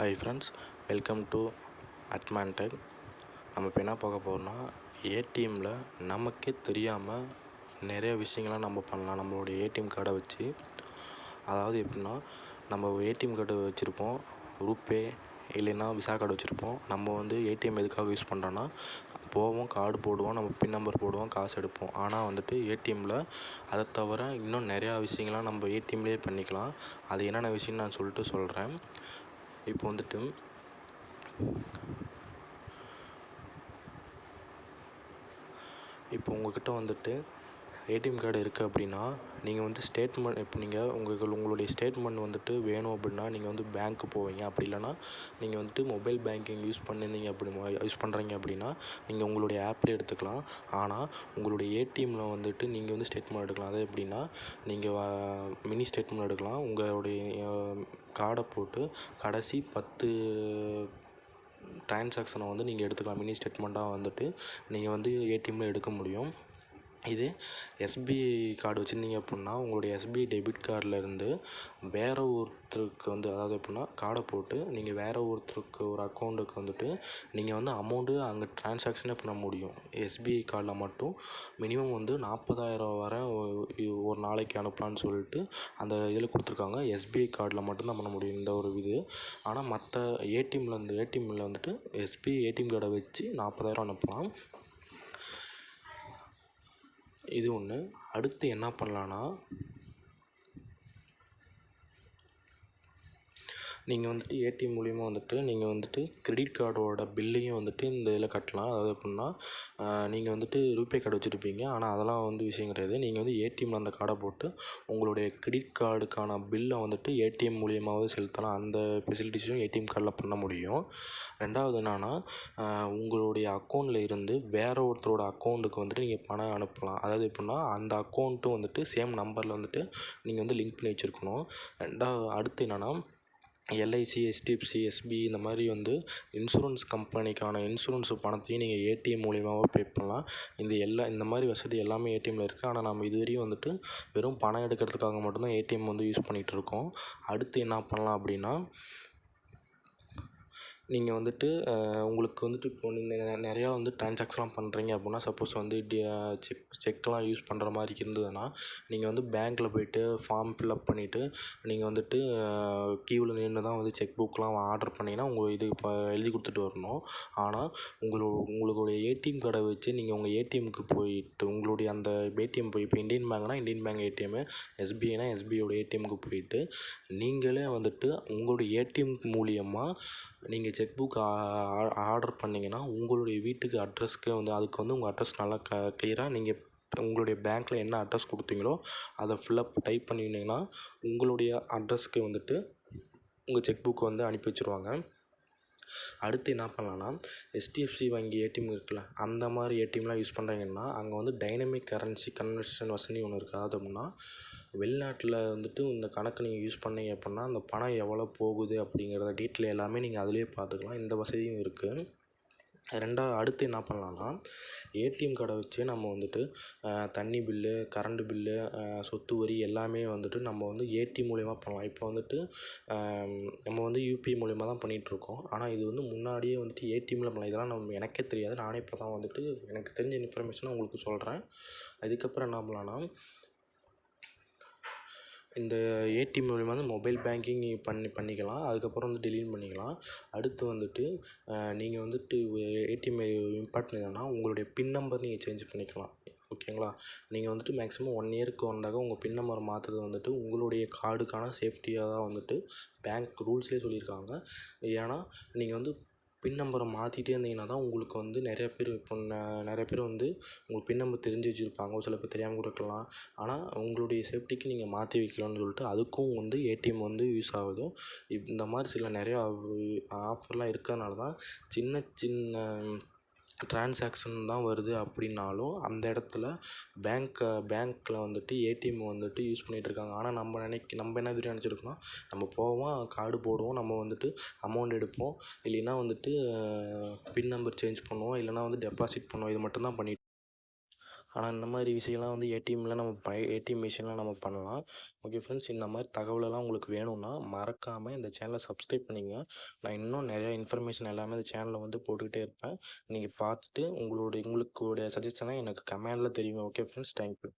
Hi friends welcome to அட்மான்டெக் நம்ம இப்போ என்ன பார்க்க போகிறோம்னா ஏடிஎம்மில் நமக்கே தெரியாமல் நிறைய விஷயங்கள்லாம் நம்ம பண்ணலாம். நம்மளுடைய ஏடிஎம் கார்டை வச்சு. அதாவது எப்படின்னா நம்ம ஏடிஎம் கார்டு வச்சுருப்போம். ரூபே இல்லைன்னா விசா கார்டு வச்சுருப்போம். நம்ம வந்து ஏடிஎம் எதுக்காக யூஸ் பண்ணுறோன்னா போவோம் கார்டு போடுவோம் நம்ம பின் நம்பர் போடுவோம் காசு எடுப்போம். ஆனால் வந்துட்டு ஏடிஎம்மில் அதை தவிர இன்னும் நிறையா விஷயங்கள்லாம் நம்ம ஏடிஎம்லேயே பண்ணிக்கலாம். அது என்னென்ன விஷயம்னு நான் சொல்லிட்டு சொல்கிறேன் இப்போ வந்துட்டு இப்போ உங்கக்கிட்ட வந்துட்டு ஏடிஎம் கார்டு இருக்குது அப்படின்னா நீங்கள் வந்து ஸ்டேட்மெண்ட் இப்போ நீங்கள் உங்கள் உங்களுடைய ஸ்டேட்மெண்ட் வந்துட்டு வேணும் அப்படின்னா நீங்கள் வந்து பேங்க்கு போவீங்க. அப்படி இல்லைன்னா நீங்கள் வந்துட்டு மொபைல் பேங்கிங் யூஸ் பண்ணியிருந்தீங்க அப்படி யூஸ் பண்ணுறீங்க அப்படின்னா நீங்கள் உங்களுடைய ஆப்பில் எடுத்துக்கலாம். ஆனால் உங்களுடைய ஏடிஎம்மில் வந்துட்டு நீங்கள் வந்து ஸ்டேட்மெண்ட் எடுக்கலாம். அது எப்படின்னா நீங்கள் மினி ஸ்டேட்மெண்ட் எடுக்கலாம். உங்களுடைய கார்டை போட்டு கடைசி பத்து ட்ரான்சாக்ஷனை வந்து நீங்கள் எடுத்துக்கலாம். மினி ஸ்டேட்மெண்ட்டாக வந்துட்டு நீங்கள் வந்து ஏடிஎம்மில் எடுக்க முடியும். இது எஸ்பிஐ கார்டு வச்சுருந்தீங்க அப்புடின்னா உங்களுடைய எஸ்பிஐ டெபிட் கார்டிலேருந்து வேறு ஒருத்தருக்கு வந்து அதாவது எப்படின்னா கார்டை போட்டு நீங்கள் வேறு ஒருத்தருக்கு ஒரு அக்கௌண்ட்டுக்கு வந்துட்டு நீங்கள் வந்து அமௌண்ட்டு அங்கே ட்ரான்சாக்ஷனே பண்ண முடியும். எஸ்பிஐ கார்டில் மட்டும் மினிமம் வந்து நாற்பதாயிரம் வரை ஒரு நாளைக்கு அனுப்பலான்னு சொல்லிட்டு அந்த இதில் கொடுத்துருக்காங்க. எஸ்பிஐ கார்டில் மட்டும்தான் பண்ண முடியும் இந்த ஒரு இது. ஆனால் மற்ற ஏடிஎம்மில் வந்து ஏடிஎம்மில் வந்துட்டு எஸ்பிஐ ஏடிஎம் கார்டை வச்சு நாற்பதாயிரம் அனுப்பலாம். இது ஒன்று அடுத்து என்ன பண்ணலான்னா நீங்கள் வந்துட்டு ஏடிஎம் மூலிமா வந்துட்டு நீங்கள் வந்துட்டு கிரெடிட் கார்டோட பில்லையும் வந்துட்டு இந்த இதில் கட்டலாம். அதாவது எப்படின்னா நீங்கள் வந்துட்டு ரூபே கார்டு வச்சுருப்பீங்க. ஆனால் அதெல்லாம் வந்து விஷயம் கிடையாது. நீங்கள் வந்து ஏடிஎம்மில் அந்த கார்டை போட்டு உங்களுடைய கிரெடிட் கார்டுக்கான பில்லை வந்துட்டு ஏடிஎம் மூலியமாகவே செலுத்தலாம். அந்த ஃபெசிலிட்டிஸும் ஏடிஎம் கார்டில் பண்ண முடியும். ரெண்டாவது என்னென்னா உங்களுடைய அக்கௌண்ட்டில் இருந்து வேறு ஒருத்தரோட அக்கௌண்ட்டுக்கு வந்துட்டு நீங்கள் பணம் அனுப்பலாம். அதாவது எப்படின்னா அந்த அக்கௌண்ட்டும் வந்துட்டு சேம் நம்பரில் வந்துட்டு நீங்கள் வந்து லிங்க் பண்ணி வச்சுருக்கணும். ரெண்டாவது அடுத்து என்னென்னா எல்ஐசி ஹெச்டிஎஃப்சி எஸ்பி இந்த மாதிரி வந்து இன்சூரன்ஸ் கம்பெனிக்கான இன்சூரன்ஸ் பணத்தையும் நீங்கள் ஏடிஎம் மூலியமாகவே பே பண்ணலாம். இந்த எல்லா இந்த மாதிரி வசதி எல்லாமே ஏடிஎம்மில் இருக்குது ஆனால் நம்ம இதுவரையும் வந்துட்டு வெறும் பணம் எடுக்கிறதுக்காக மட்டும்தான் ஏடிஎம் வந்து யூஸ் பண்ணிகிட்டு இருக்கோம். அடுத்து என்ன பண்ணலாம் அப்படின்னா நீங்கள் வந்துட்டு உங்களுக்கு வந்துட்டு இப்போ நீங்கள் நிறையா வந்து ட்ரான்சாக்ஷன்லாம் பண்ணுறீங்க அப்படின்னா சப்போஸ் வந்து செக் செக்லாம் யூஸ் பண்ணுற மாதிரி இருந்ததுன்னா நீங்கள் வந்து பேங்க்கில் போய்ட்டு ஃபார்ம் ஃபில்அப் பண்ணிவிட்டு நீங்கள் வந்துட்டு க்யூவில் நின்று தான் வந்து செக் புக்லாம் ஆர்டர் பண்ணிங்கன்னா உங்கள் இது இப்போ எழுதி கொடுத்துட்டு வரணும். ஆனால் உங்களோ உங்களுடைய ஏடிஎம் கார்டை வச்சு நீங்கள் உங்கள் ஏடிஎம்க்கு போயிட்டு உங்களுடைய அந்த ஏடிஎம் போய் இப்போ இந்தியன் பேங்க்னா இந்தியன் பேங்க் ஏடிஎம்மு எஸ்பிஐனா எஸ்பிஐயோட ஏடிஎம்க்கு போயிட்டு நீங்களே வந்துட்டு உங்களுடைய ஏடிஎம் மூலியமாக நீங்கள் செக் புக் ஆர்டர் பண்ணிங்கன்னா உங்களுடைய வீட்டுக்கு அட்ரஸ்க்கு வந்து அதுக்கு வந்து உங்கள் அட்ரஸ் நல்லா க க்ளியராக நீங்கள் உங்களுடைய பேங்க்கில் என்ன அட்ரஸ் கொடுத்தீங்களோ அதை ஃபில்லப் டைப் பண்ணிங்கன்னா உங்களுடைய அட்ரஸ்க்கு வந்துட்டு உங்கள் செக் புக் வந்து அனுப்பி வச்சுருவாங்க. அடுத்து என்ன பண்ணலான்னா ஹெச்டிஎஃப்சி வங்கி ஏடிஎம் இருக்குல்ல அந்த மாதிரி ஏடிஎம்லாம் யூஸ் பண்ணுறீங்கன்னா அங்கே வந்து டைனமிக் கரன்சி கன்வர்ஷன் வசதி ஒன்று இருக்குது அது அப்படின்னா வெளிநாட்டில் வந்துட்டு இந்த கணக்கு நீங்கள் யூஸ் பண்ணீங்க அப்புடின்னா அந்த பணம் எவ்வளோ போகுது அப்படிங்கிறத டீட்டெயில் எல்லாமே நீங்கள் அதிலே பார்த்துக்கலாம். இந்த வசதியும் இருக்குது ரெண்டாவது அடுத்து என்ன பண்ணலான்னா ஏடிஎம் கார்டை வச்சே நம்ம வந்துட்டு தண்ணி பில்லு கரண்டு பில்லு சொத்து வரி எல்லாமே வந்துட்டு நம்ம வந்து ஏடிஎம் மூலியமாக பண்ணலாம். இப்போ வந்துட்டு நம்ம வந்து யூபிஐ மூலயமா தான் பண்ணிகிட்ருக்கோம் ஆனால் இது வந்து முன்னாடியே வந்துட்டு ஏடிஎம்மில் பண்ணலாம். இதெல்லாம் நம்ம எனக்கே தெரியாது. நானே இப்போ தான் வந்துட்டு எனக்கு தெரிஞ்ச இன்ஃபர்மேஷனை உங்களுக்கு சொல்கிறேன் அதுக்கப்புறம் என்ன பண்ணலான்னா இந்த ஏடிஎம் மூலிமா வந்து மொபைல் பேங்கிங் பண்ணி பண்ணிக்கலாம். அதுக்கப்புறம் வந்து டெலீட் பண்ணிக்கலாம். அடுத்து வந்துட்டு நீங்கள் வந்துட்டு ஏடிஎம் இம்பார்ட் பண்ணதுன்னா உங்களுடைய பின் நம்பர் நீங்கள் சேஞ்ச் பண்ணிக்கலாம். ஓகேங்களா நீங்கள் வந்துட்டு மேக்ஸிமம் ஒன் இயருக்கு வந்தாக்க உங்கள் பின் நம்பர் மாற்றுறது வந்துட்டு உங்களுடைய கார்டுக்கான சேஃப்டியாக தான் வந்துட்டு பேங்க் ரூல்ஸ்லேயே சொல்லியிருக்காங்க. ஏன்னா நீங்கள் வந்து பின் நம்பரை மாற்றிட்டே இருந்தீங்கன்னா தான் உங்களுக்கு வந்து நிறைய பேர் இப்போ நிறைய பேர் வந்து உங்கள் பின் நம்பர் தெரிஞ்சு வச்சுருப்பாங்க. ஒரு சில பேர் தெரியாமல் கூட இருக்கலாம். ஆனால் உங்களுடைய சேஃப்டிக்கு நீங்கள் மாற்றி வைக்கலாம்னு சொல்லிட்டு அதுக்கும் வந்து ஏடிஎம் வந்து யூஸ் ஆகுது. இந்த மாதிரி சில நிறையா ஆஃபர்லாம் இருக்கிறதுனால தான் சின்ன சின்ன ட்ரான்ஸாக்ஷன் தான் வருது அப்படின்னாலும் அந்த இடத்துல பேங்க்கை பேங்க்கில் வந்துட்டு ஏடிஎம் வந்துட்டு யூஸ் பண்ணிகிட்ருக்காங்க ஆனால் நம்ம நினைக்க நம்ம என்ன தெரியும் நினச்சிருக்கோன்னா நம்ம போவோம் கார்டு போடுவோம் நம்ம வந்துட்டு அமௌண்ட் எடுப்போம். இல்லைன்னா வந்துட்டு பின் நம்பர் சேஞ்ச் பண்ணுவோம். இல்லைன்னா வந்து டெபாசிட் பண்ணுவோம். இது மட்டும் தான் பண்ணிட்டு ஆனால் இந்த மாதிரி விஷயம்லாம் வந்து ஏடிஎம்மில் நம்ம ப ஏடிஎம் மிஷினில் நம்ம பண்ணலாம். ஓகே ஃப்ரெண்ட்ஸ் இந்த மாதிரி தகவலெல்லாம் உங்களுக்கு வேணும்னா மறக்காமல் இந்த சேனலை சப்ஸ்கிரைப் பண்ணிங்க நான் இன்னும் நிறையா இன்ஃபர்மேஷன் எல்லாமே இந்த சேனலில் வந்து போட்டுக்கிட்டே இருப்பேன். நீங்கள் பார்த்துட்டு உங்களுடைய உங்களுடைய சஜஷனை எனக்கு கமெண்டில் தெரியுங்க. Okay friends thank you